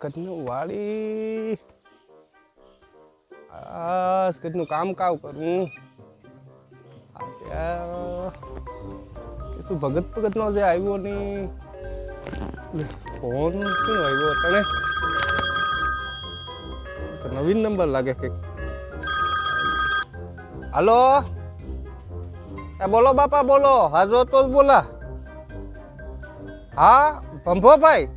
ઘરનું વાળી. આસ ઘરનું કામ કાવ કરું. શું ભગત ભગત નો જે આવ્યો નહીં ફોન શું આવ્યો તને નવીન નંબર લાગે કે હાલો? એ બોલો બાપા, બોલો. હાજર તો બોલા. હા, ભંભોભાઈ?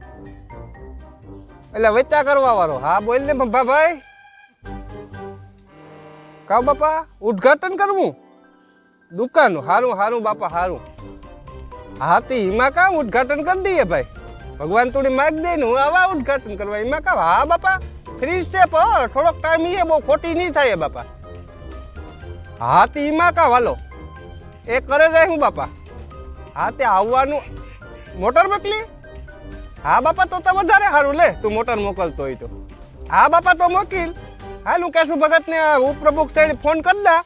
એટલે વચ્ચા કરવા વાળો હા, બોલ ને ભંભાભાઈ. કા બાપા, ઉદ્ઘાટન કરવું? દુકાન હારું હારું બાપા, હારું. હા, તે એમાં કામ ઉદ્ઘાટન કરી દઈએ ભાઈ. ભગવાન થોડી માગ દે ને હું આવા ઉદ્ઘાટન કરવા. એમાં કામ? હા, બાપા. ફ્રી છે, પણ થોડોક ટાઈમ એ બહુ ખોટી નહીં થાય બાપા. હા, તે એમાં કા વાલો એ કરે જાય હું, બાપા. હા, તે આવવાનું. મોટર મોકલી હા બાપા તો તો વધારે સારું લે. તું મોટર મોકલતો હોય તો. હા બાપા તો મોકીલ. હાલ હું કેશું ભગતને ઉપપ્રમુખ સાહેબ ફોન કરી દા.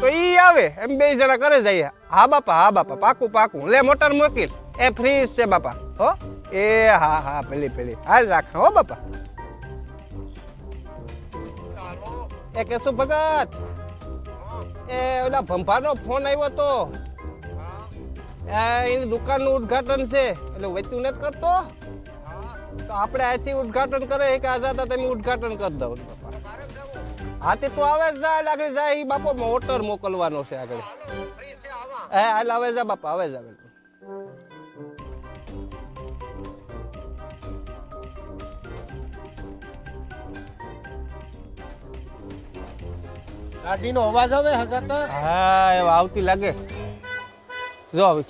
તો ઈ આવે. એમ બે જણા કરે જઈએ. હા બાપા હા બાપા પાકું પાકું. લે મોટર મોકીલ. એ ફ્રી છે બાપા. હો? એ હા હા પેલી પેલી. હાલ રાખ હો બાપા. એ કેશું ભગત. એ ઓલા ભંભાનો ફોન આવ્યો તો. એ એની દુકાનનું ઉદ્ઘાટન છે. એટલે વેચતું નથી કરતો. તો આપણે અહીંથી ઉદ્ઘાટન કરે કે આઝાદ તમે ઉદ્ઘાટન કરી દો હા તે તો આવે જાય આગળ જાય એ બાપો મોટર મોકલવાનો છે આગળ. હે હાલ આવે જા બાપા આવે જા ગાડીનો અવાજ આવે હજાતા હા એ આવતી લાગે. જો આવી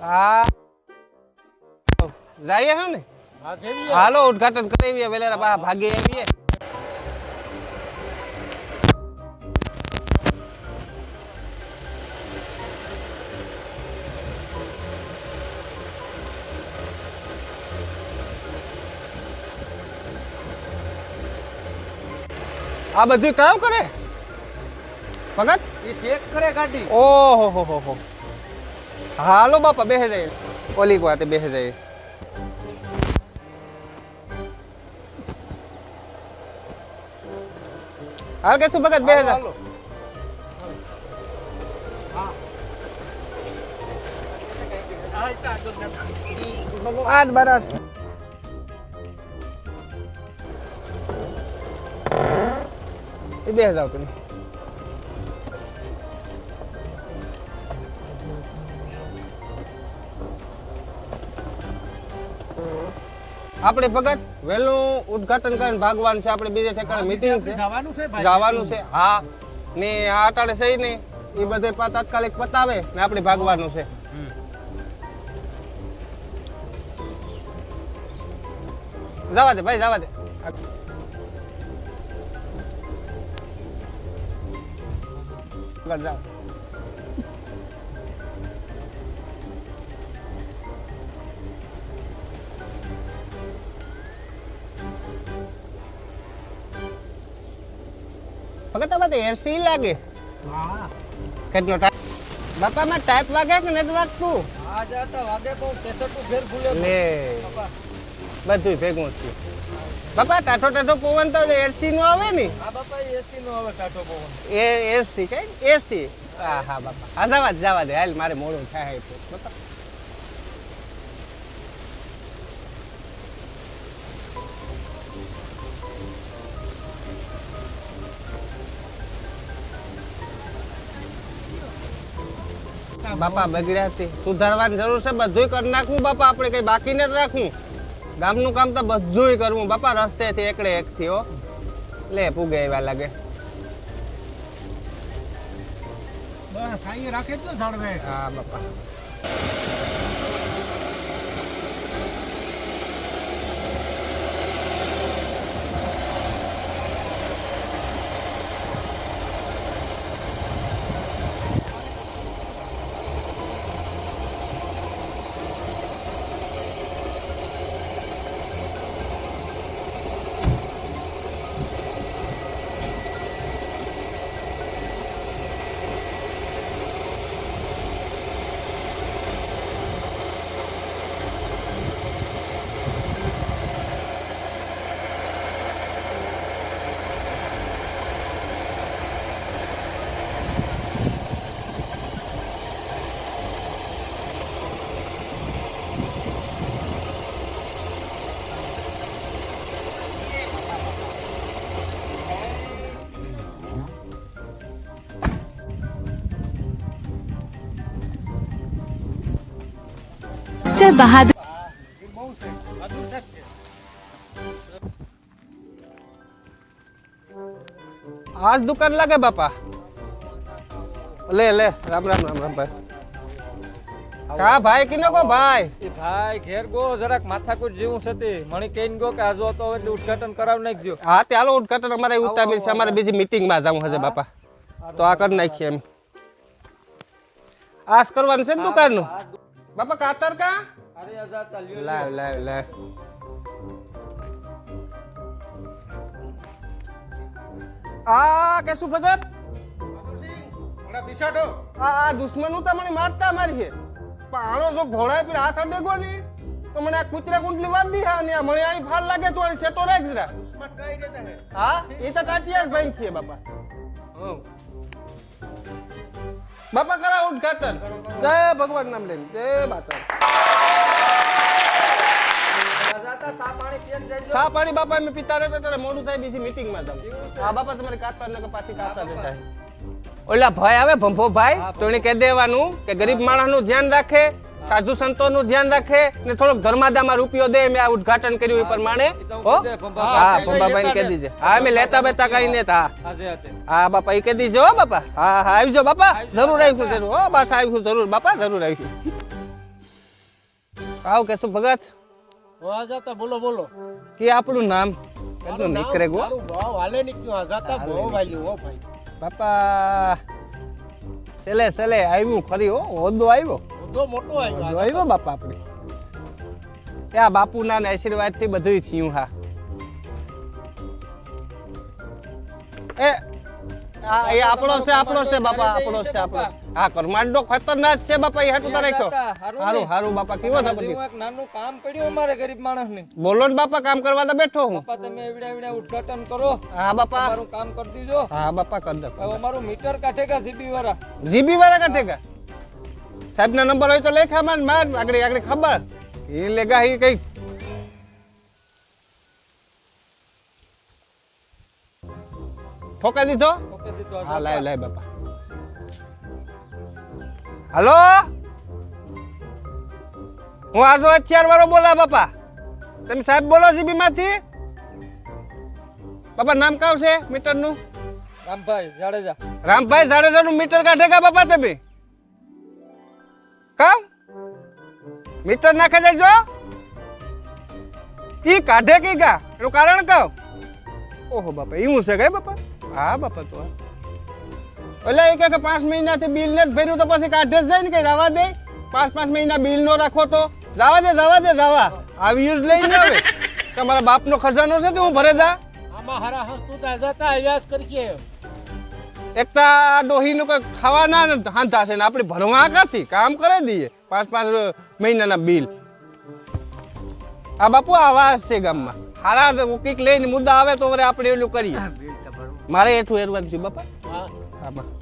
હા. જઈએ હે ને હા જેવી હાલો ઉદ્ઘાટન કરાવીએ વેલેરા બા ભાગે આવીએ આ બધું કામ કરે ભગત એ શેક કરે ગાડી ઓહો હો હો હો હાલો બાપા બેસે જાય ઓલી વાતે બેસે જાય હાલ કે શું ભગત બેસે જા હાલો. હા. આ ઈતા આગળ ના. આઠ બરસ એ બેસે જાવ તમે આપણે ભગત વહેલું ઉદ્ઘાટન કરીને ભાગવાનું છે આપણે બીજે ઠેકાણે મીટિંગ છે. જવાનું છે જવાનું છે હા. ને આ અટાડે સહી ને એ બધે તાત્કાલિક પતાવે ને આપણે ભાગવાનું છે. જવા દે ભાઈ જવા દે. આગળ જાઓ. ભગત આમાં એસી લાગે. હા. કેટલો ટાઈમ? બાપામાં ટાઈપ વાગે કે નથી વાગતું? લે. બધું ભેગું છે. બાપા ટાટો ટાટો પવન તો એરસી નો આવે ને? બાપા એસી એ એસી કઈ? એસી હા હા બાપા. હા જવા દે જવા દે. હાલ મારે મોડું થાય બાપા બાપા બગડ્યા છે. સુધારવાની જરૂર છે બધુંય કરી નાખવું બાપા આપણે કઈ બાકી નથી રાખવું. ગામનું કામ તો બધુંય કરવું. બાપા રસ્તેથી એકડે એકથી થયો. લે પૂગે એવા લાગે. બસ રાખે હા બાપા. બહાદુર બહુ છે બધું છે જ છે. આ દુકાન લાગે બાપા. લે લે રામ રામ રામ રામ ભાઈ. કા ભાઈ કિનો કો ભાઈ? એ ભાઈ ઘેર ગો જરાક માથાકૂટ જેવું છે તે. મણી કહીને ગો કે આજો તો એટલે ઉદઘાટન કરાવ નાખજો. હા તે હાલો ઉદઘાટન અમારે ઉતામી છે. અમારે બીજી મીટિંગમાં જાવું હશે બાપા. તો આ કરી નાખીએ એમ. આસ કરવાનું છે ને દુકાનનું? બાપા કાતર કા? લાવ લાવ લાવ આ કે શું ભગત? આ આ દુશ્મનો તો મને મારતા મારી છે. પણ આનો જો ઘોડા પર હાથ અડેગો ની તો મને આ કૂતરા કુંડલી વાત દી હા ને આ મને આની ફાળ લાગે તો આની સેટો રાખ જરા દુશ્મન કઈ દેતા હે હા એ તો કાટિયા જ ભાઈ છે બાપા. બાપા કરા ઉદઘાટન જય ભગવાન નામ લઈને. જય માતા સા પાણી પીને જજો સા પાણી બાપા મેં પિતા રહેતા એટલે મોડું થાય બીજી મીટિંગમાં તમે હા બાપા તમારે કાતર ને પાછી કાતર રહેતા ઓલા ભાઈ આવે ભંભો. ભાઈ તો એને કહી દેવાનું કે ગરીબ માણસનું ધ્યાન રાખે સાધુ સંતોનું ધ્યાન રાખે ને થોડોક ધર્માદામાં રૂપિયો દે મેં આ ઉદ્ઘાટન કર્યું એ પ્રમાણે. હો ભંભાભાઈ. હા ભંભાભાઈ ને કહી દીજે. હા મેં લેતા બેતા કઈ ને હા. હા બાપા એ કહી દીજે હો બાપા. હા હા આવજો બાપા. જરૂર આવીશું જરૂર. હો બસ આવ્યું જરૂર. બાપા જરૂર આવીશું આવ કેશું ભગત. જાતા બોલો બોલો. કે આપણું નામ? કેટલું નીકળે ગો. ભાવ હાલે નીકળ્યું. આ જાતા બહુ વાલ્યું હો ભાઈ. બાપા સેલે સેલે આવ્યું ખરી હો. ઓદો આવ્યો બધો મોટો આવ્યો આવ્યો બાપા આપણે? ત્યાં બાપુના ને આશીર્વાદથી બધું થયું હા. એ આ એ આપણો છે આપણો છે બાપા આપણો છે આપણો. હા કરમાડો ખતરનાક છે બાપા એ હાટું હતા, હારું હારું બાપા કેવો છે હજી એક નાનું કામ પડ્યું અમારે ગરીબ માણસને. બોલો ને બાપા કામ કરવા તો બેઠો હું. બાપા તમે એવડા એવડા ઉદઘાટન કરો. હા બાપા. મારું કામ કરી દીજો. હા બાપા કર દો હવે અમારું મીટર કાઢેગા જીબી વાળા જીબી વાળા કાઢેગા સાહેબ ના નંબર હોય તો લેખા માન માર આગળ આગળ ખબર. એ લેગા એ કઈ ઠોકા દીધો? હા લાય લાય બાપા. હલો? હું આજો હથિયાર વાળો બોલા બાપા. તમે સાહેબ બોલો જીબી માંથી બાપા નામ કાવ છે મીટરનું રામભાઈ જાડેજા. રામભાઈ જાડેજા નું મીટર કાઢે કા બાપા તમે? કામ મીટર નાખે દેજો ઈ કાઢે કી કા એનું કારણ કહો ઓહો બાપા એવું છે કઈ બાપા? હા બાપા તો. એટલે એ કે પાંચ મહિનાથી બિલ ને જ ભર્યું તો પછી કાઢે જ જાય ને કઈ રવા દે. પાંચ પાંચ મહિના બિલ નો રાખો તો. જવા દે જવા દે જવા. આવી યુઝ લઈને આવે. તમારા બાપનો ખજાનો છે તો હું ભરે દા આમાં હરા હા તું તા જાતા અયાસ કરીએ એક તો આ ડોહીનું કોઈ ખાવાના ને હાંધા છે ને આપણે ભરવા કાથી? કામ કરી દઈએ. પાંચ પાંચ મહિનાના બિલ. આ બાપુ આવા છે ગામમાં. હારા કંઈક લઈને મુદ્દા આવે તો વરે આપણે એલું કરીએ. મારે એઠું એરવાનું થયું બાપા.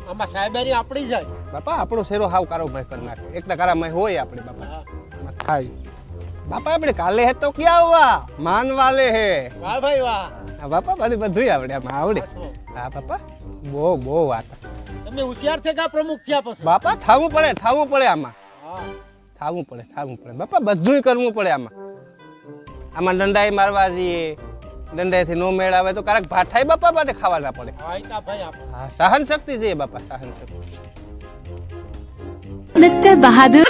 આમાં સાહેબારી આપણી જાય બાપા આપણો શેરો હાવ કારો ભાઈ કરી નાખે. એક તો કારામાં હોય આપણે બાપા. આમાં થાય. બાપા આપણે કાલે હે તો ક્યાં આવવા? માન વાલે હે. વાહ ભાઈ વાહ. બાપા બધું બધું આવડે આમાં આવડે. હા બાપા. બહુ બહુ વાત. તમે હોશિયાર થઈ ગયા પ્રમુખ થયા પછી? બાપા થાવું પડે થાવું પડે આમાં. હા. થાવું પડે થાવું પડે. બાપા બધુંય કરવું પડે આમાં. આમાં દંડાઈ મારવા જઈએ. દંડાઈથી નો મેળ આવે તો કારક ભાઠાઈ બાપા પાસે ખાવાના પડે. હા સહન શક્તિ છે બાપા સહન શક્તિ મિસ્ટર બહાદુર